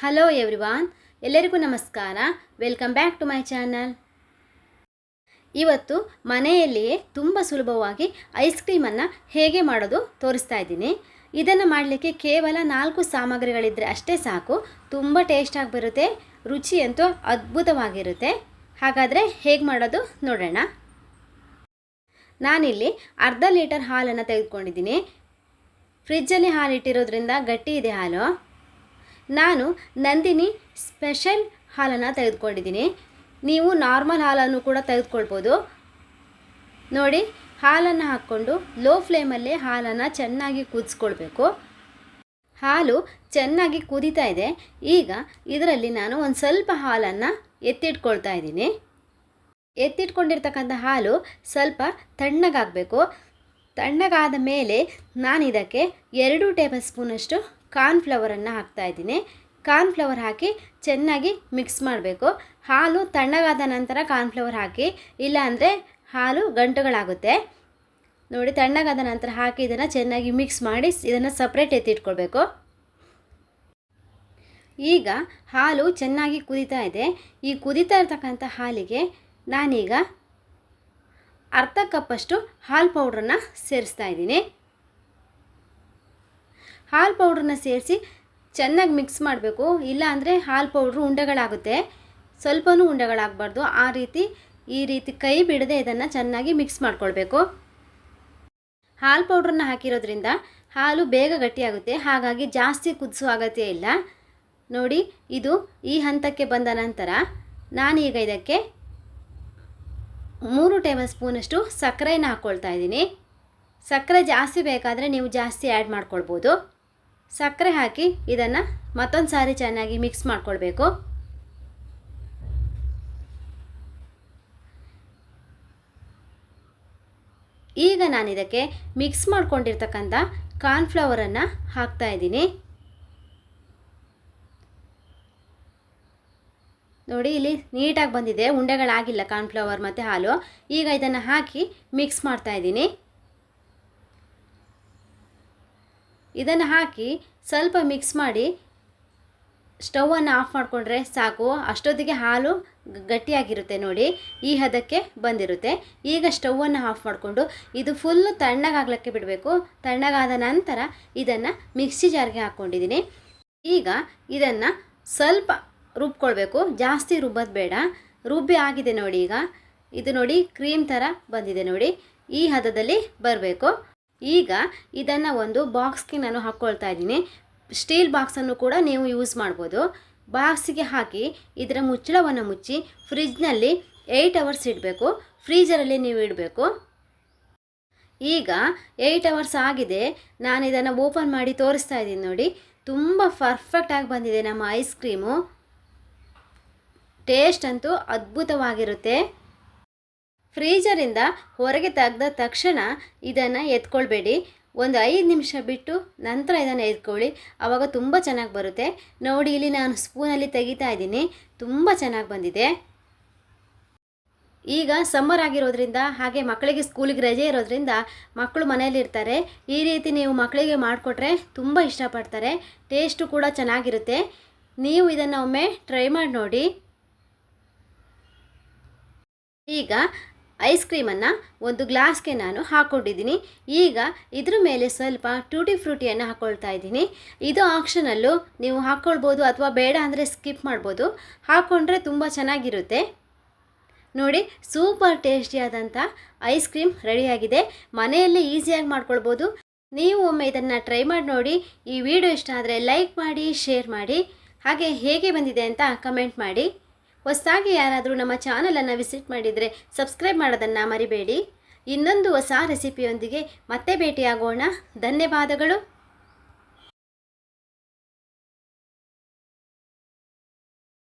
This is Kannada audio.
ಹಲೋ ಎವ್ರಿವಾನ್ ಎಲ್ಲರಿಗೂ ನಮಸ್ಕಾರ. Welcome back to my channel ಇವತ್ತು ಮನೆಯಲ್ಲಿಯೇ ತುಂಬ ಸುಲಭವಾಗಿ ಐಸ್ ಕ್ರೀಮನ್ನು ಹೇಗೆ ಮಾಡೋದು ತೋರಿಸ್ತಾ ಇದ್ದೀನಿ. ಇದನ್ನು ಮಾಡಲಿಕ್ಕೆ ಕೇವಲ ನಾಲ್ಕು ಸಾಮಗ್ರಿಗಳಿದ್ದರೆ ಅಷ್ಟೇ ಸಾಕು. ತುಂಬ ಟೇಸ್ಟಾಗಿ ಬರುತ್ತೆ, ರುಚಿ ಅಂತೂ ಅದ್ಭುತವಾಗಿರುತ್ತೆ. ಹಾಗಾದರೆ ಹೇಗೆ ಮಾಡೋದು ನೋಡೋಣ. ನಾನಿಲ್ಲಿ ಅರ್ಧ ಲೀಟರ್ ಹಾಲನ್ನು ತೆಗೆದುಕೊಂಡಿದ್ದೀನಿ. ಫ್ರಿಜ್ಜಲ್ಲಿ ಹಾಲು ಇಟ್ಟಿರೋದ್ರಿಂದ ಗಟ್ಟಿ ಇದೆ ಹಾಲು. ನಾನು ನಂದಿನಿ ಸ್ಪೆಷಲ್ ಹಾಲನ್ನು ತೆಗೆದುಕೊಂಡಿದ್ದೀನಿ. ನೀವು ನಾರ್ಮಲ್ ಹಾಲನ್ನು ಕೂಡ ತೆಗೆದುಕೊಳ್ಬೋದು. ನೋಡಿ, ಹಾಲನ್ನು ಹಾಕ್ಕೊಂಡು ಲೋ ಫ್ಲೇಮಲ್ಲೇ ಹಾಲನ್ನು ಚೆನ್ನಾಗಿ ಕುದಿಸ್ಕೊಳ್ಬೇಕು. ಹಾಲು ಚೆನ್ನಾಗಿ ಕುದೀತಾ ಇದೆ. ಈಗ ಇದರಲ್ಲಿ ನಾನು ಒಂದು ಸ್ವಲ್ಪ ಹಾಲನ್ನು ಎತ್ತಿಟ್ಕೊಳ್ತಾ ಇದ್ದೀನಿ. ಎತ್ತಿಟ್ಕೊಂಡಿರ್ತಕ್ಕಂಥ ಹಾಲು ಸ್ವಲ್ಪ ತಣ್ಣಗಾಗಬೇಕು. ತಣ್ಣಗಾದ ಮೇಲೆ ನಾನು ಇದಕ್ಕೆ ಎರಡು ಟೇಬಲ್ ಸ್ಪೂನಷ್ಟು ಕಾರ್ನ್ಫ್ಲವರನ್ನು ಕಾರ್ನ್ ಫ್ಲವರ್ ಹಾಕಿ ಚೆನ್ನಾಗಿ ಮಿಕ್ಸ್ ಮಾಡಬೇಕು. ಹಾಲು ತಣ್ಣಗಾದ ನಂತರ ಕಾರ್ನ್ ಫ್ಲವರ್ ಹಾಕಿ ಇಲ್ಲಾಂದರೆ ಹಾಲು ಗಂಟುಗಳಾಗುತ್ತೆ. ನೋಡಿ, ತಣ್ಣಗಾದ ನಂತರ ಹಾಕಿ ಇದನ್ನು ಚೆನ್ನಾಗಿ ಮಿಕ್ಸ್ ಮಾಡಿ ಇದನ್ನು ಸಪ್ರೇಟ್ ಎತ್ತಿಟ್ಕೊಳ್ಬೇಕು ಈಗ ಹಾಲು ಚೆನ್ನಾಗಿ ಕುದೀತಾ ಇದೆ. ಈ ಕುದೀತಾ ಇರ್ತಕ್ಕಂಥ ಹಾಲಿಗೆ ನಾನೀಗ ಅರ್ಧ ಕಪ್ಪಷ್ಟು ಹಾಲು ಪೌಡ್ರನ್ನ ಸೇರಿಸ್ತಾ ಇದ್ದೀನಿ. ಹಾಲು ಪೌಡ್ರನ್ನ ಸೇರಿಸಿ ಚೆನ್ನಾಗಿ ಮಿಕ್ಸ್ ಮಾಡಬೇಕು. ಇಲ್ಲ ಅಂದರೆ ಹಾಲು ಪೌಡ್ರು ಉಂಡೆಗಳಾಗುತ್ತೆ. ಸ್ವಲ್ಪವೂ ಉಂಡೆಗಳಾಗಬಾರ್ದು. ಆ ರೀತಿ, ಈ ರೀತಿ ಕೈ ಬಿಡದೆ ಇದನ್ನು ಚೆನ್ನಾಗಿ ಮಿಕ್ಸ್ ಮಾಡ್ಕೊಳ್ಬೇಕು. ಹಾಲು ಪೌಡ್ರನ್ನ ಹಾಕಿರೋದ್ರಿಂದ ಹಾಲು ಬೇಗ ಗಟ್ಟಿಯಾಗುತ್ತೆ. ಹಾಗಾಗಿ ಜಾಸ್ತಿ ಕುದಿಸೋ ಅಗತ್ಯ ಇಲ್ಲ. ನೋಡಿ, ಇದು ಈ ಹಂತಕ್ಕೆ ಬಂದ ನಂತರ ನಾನೀಗ ಇದಕ್ಕೆ ಮೂರು ಟೇಬಲ್ ಸ್ಪೂನಷ್ಟು ಸಕ್ಕರೆಯನ್ನು ಹಾಕ್ಕೊಳ್ತಾ ಇದ್ದೀನಿ. ಸಕ್ಕರೆ ಜಾಸ್ತಿ ಬೇಕಾದರೆ ನೀವು ಜಾಸ್ತಿ ಆ್ಯಡ್ ಮಾಡ್ಕೊಳ್ಬೋದು. ಸಕ್ಕರೆ ಹಾಕಿ ಇದನ್ನು ಮತ್ತೊಂದು ಸಾರಿ ಚೆನ್ನಾಗಿ ಮಿಕ್ಸ್ ಮಾಡಿಕೊಳ್ಬೇಕು. ಈಗ ನಾನು ಇದಕ್ಕೆ ಮಿಕ್ಸ್ ಮಾಡ್ಕೊಂಡಿರ್ತಕ್ಕಂಥ ಕಾರ್ನ್ಫ್ಲವರನ್ನು ಹಾಕ್ತಾ ಇದ್ದೀನಿ. ನೋಡಿ, ಇಲ್ಲಿ ನೀಟಾಗಿ ಬಂದಿದೆ. ಉಂಡೆಗಳಾಗಿಲ್ಲ ಕಾರ್ನ್ಫ್ಲವರ್ ಮತ್ತು ಹಾಲು. ಈಗ ಇದನ್ನು ಹಾಕಿ ಮಿಕ್ಸ್ ಮಾಡ್ತಾ ಇದ್ದೀನಿ. ಇದನ್ನು ಹಾಕಿ ಸ್ವಲ್ಪ ಮಿಕ್ಸ್ ಮಾಡಿ ಸ್ಟವನ್ನು ಆಫ್ ಮಾಡಿಕೊಂಡ್ರೆ ಸಾಕು. ಅಷ್ಟೊತ್ತಿಗೆ ಹಾಲು ಗಟ್ಟಿಯಾಗಿರುತ್ತೆ ನೋಡಿ. ಈ ಹದಕ್ಕೆ ಬಂದಿರುತ್ತೆ. ಈಗ ಸ್ಟವನ್ನು ಆಫ್ ಮಾಡಿಕೊಂಡು ಇದು ಫುಲ್ಲು ತಣ್ಣಗಾಗ್ಲಿಕ್ಕೆ ಬಿಡಬೇಕು. ತಣ್ಣಗಾದ ನಂತರ ಇದನ್ನು ಮಿಕ್ಸಿ ಜಾರ್ಗೆ ಹಾಕ್ಕೊಂಡಿದ್ದೀನಿ ಈಗ ಇದನ್ನು ಸ್ವಲ್ಪ ರುಬ್ಕೊಳ್ಬೇಕು. ಜಾಸ್ತಿ ರುಬ್ಬೋದು ಬೇಡ. ರುಬ್ಬಿ ಆಗಿದೆ ನೋಡಿ ಈಗ. ಇದು ನೋಡಿ ಕ್ರೀಮ್ ಥರ ಬಂದಿದೆ ನೋಡಿ. ಈ ಹದದಲ್ಲಿ ಬರಬೇಕು. ಈಗ ಇದನ್ನು ಒಂದು ಬಾಕ್ಸ್ಗೆ ನಾನು ಹಾಕ್ಕೊಳ್ತಾ ಇದ್ದೀನಿ. ಸ್ಟೀಲ್ ಬಾಕ್ಸನ್ನು ಕೂಡ ನೀವು ಯೂಸ್ ಮಾಡ್ಬೋದು. ಬಾಕ್ಸಿಗೆ ಹಾಕಿ ಇದರ ಮುಚ್ಚಳವನ್ನು ಮುಚ್ಚಿ ಫ್ರಿಜ್ನಲ್ಲಿ ಏಯ್ಟ್ ಅವರ್ಸ್ ಇಡಬೇಕು. ಫ್ರೀಜರಲ್ಲಿ ನೀವು ಇಡಬೇಕು. ಈಗ ಏಯ್ಟ್ ಅವರ್ಸ್ ಆಗಿದೆ. ನಾನು ಇದನ್ನು ಓಪನ್ ಮಾಡಿ ತೋರಿಸ್ತಾ ಇದ್ದೀನಿ ನೋಡಿ. ತುಂಬ ಪರ್ಫೆಕ್ಟಾಗಿ ಬಂದಿದೆ ನಮ್ಮ ಐಸ್ ಕ್ರೀಮು. ಟೇಸ್ಟ್ ಅಂತೂ ಅದ್ಭುತವಾಗಿರುತ್ತೆ. ಫ್ರೀಜರಿಂದ ಹೊರಗೆ ತೆಗೆದ ತಕ್ಷಣ ಇದನ್ನು ಎತ್ಕೊಳ್ಬೇಡಿ. ಒಂದು ಐದು ನಿಮಿಷ ಬಿಟ್ಟು ನಂತರ ಇದನ್ನು ಎತ್ಕೊಳ್ಳಿ. ಆವಾಗ ತುಂಬ ಚೆನ್ನಾಗಿ ಬರುತ್ತೆ. ನೋಡಿ, ಇಲ್ಲಿ ನಾನು ಸ್ಪೂನಲ್ಲಿ ತೆಗಿತಾ ಇದ್ದೀನಿ. ತುಂಬ ಚೆನ್ನಾಗಿ ಬಂದಿದೆ. ಈಗ ಸಮ್ಮರ್ ಆಗಿರೋದ್ರಿಂದ, ಹಾಗೆ ಮಕ್ಕಳಿಗೆ ಸ್ಕೂಲಿಗೆ ರಜೆ ಇರೋದ್ರಿಂದ ಮಕ್ಕಳು ಮನೆಯಲ್ಲಿರ್ತಾರೆ ಈ ರೀತಿ ನೀವು ಮಕ್ಕಳಿಗೆ ಮಾಡಿಕೊಟ್ರೆ ತುಂಬ ಇಷ್ಟಪಡ್ತಾರೆ. ಟೇಸ್ಟು ಕೂಡ ಚೆನ್ನಾಗಿರುತ್ತೆ. ನೀವು ಇದನ್ನು ಒಮ್ಮೆ ಟ್ರೈ ಮಾಡಿ ನೋಡಿ. ಈಗ ಐಸ್ ಕ್ರೀಮನ್ನು ಒಂದು ಗ್ಲಾಸ್ಗೆ ನಾನು ಹಾಕ್ಕೊಂಡಿದ್ದೀನಿ. ಈಗ ಇದ್ರ ಮೇಲೆ ಸ್ವಲ್ಪ ಟೂಟಿ ಫ್ರೂಟಿಯನ್ನು ಹಾಕ್ಕೊಳ್ತಾ ಇದ್ದೀನಿ. ಇದು ಆಪ್ಷನಲ್ಲೂ ನೀವು ಹಾಕ್ಕೊಳ್ಬೋದು ಅಥವಾ ಬೇಡ ಅಂದರೆ ಸ್ಕಿಪ್ ಮಾಡ್ಬೋದು. ಹಾಕ್ಕೊಂಡ್ರೆ ತುಂಬ ಚೆನ್ನಾಗಿರುತ್ತೆ. ನೋಡಿ ಸೂಪರ್ ಟೇಸ್ಟಿಯಾದಂಥ ಐಸ್ ಕ್ರೀಮ್ ರೆಡಿಯಾಗಿದೆ. ಮನೆಯಲ್ಲೇ ಈಸಿಯಾಗಿ ಮಾಡ್ಕೊಳ್ಬೋದು. ನೀವು ಒಮ್ಮೆ ಇದನ್ನು ಟ್ರೈ ಮಾಡಿ ನೋಡಿ. ಈ ವಿಡಿಯೋ ಇಷ್ಟ ಆದರೆ ಲೈಕ್ ಮಾಡಿ ಶೇರ್ ಮಾಡಿ. ಹಾಗೆ ಹೇಗೆ ಬಂದಿದೆ ಅಂತ ಕಮೆಂಟ್ ಮಾಡಿ. ಹೊಸದಾಗಿ ಯಾರಾದರೂ ನಮ್ಮ ಚಾನಲನ್ನು ವಿಸಿಟ್ ಮಾಡಿದರೆ ಸಬ್ಸ್ಕ್ರೈಬ್ ಮಾಡೋದನ್ನು ಮರಿಬೇಡಿ. ಇನ್ನೊಂದು ಹೊಸ ರೆಸಿಪಿಯೊಂದಿಗೆ ಮತ್ತೆ ಭೇಟಿಯಾಗೋಣ. ಧನ್ಯವಾದಗಳು.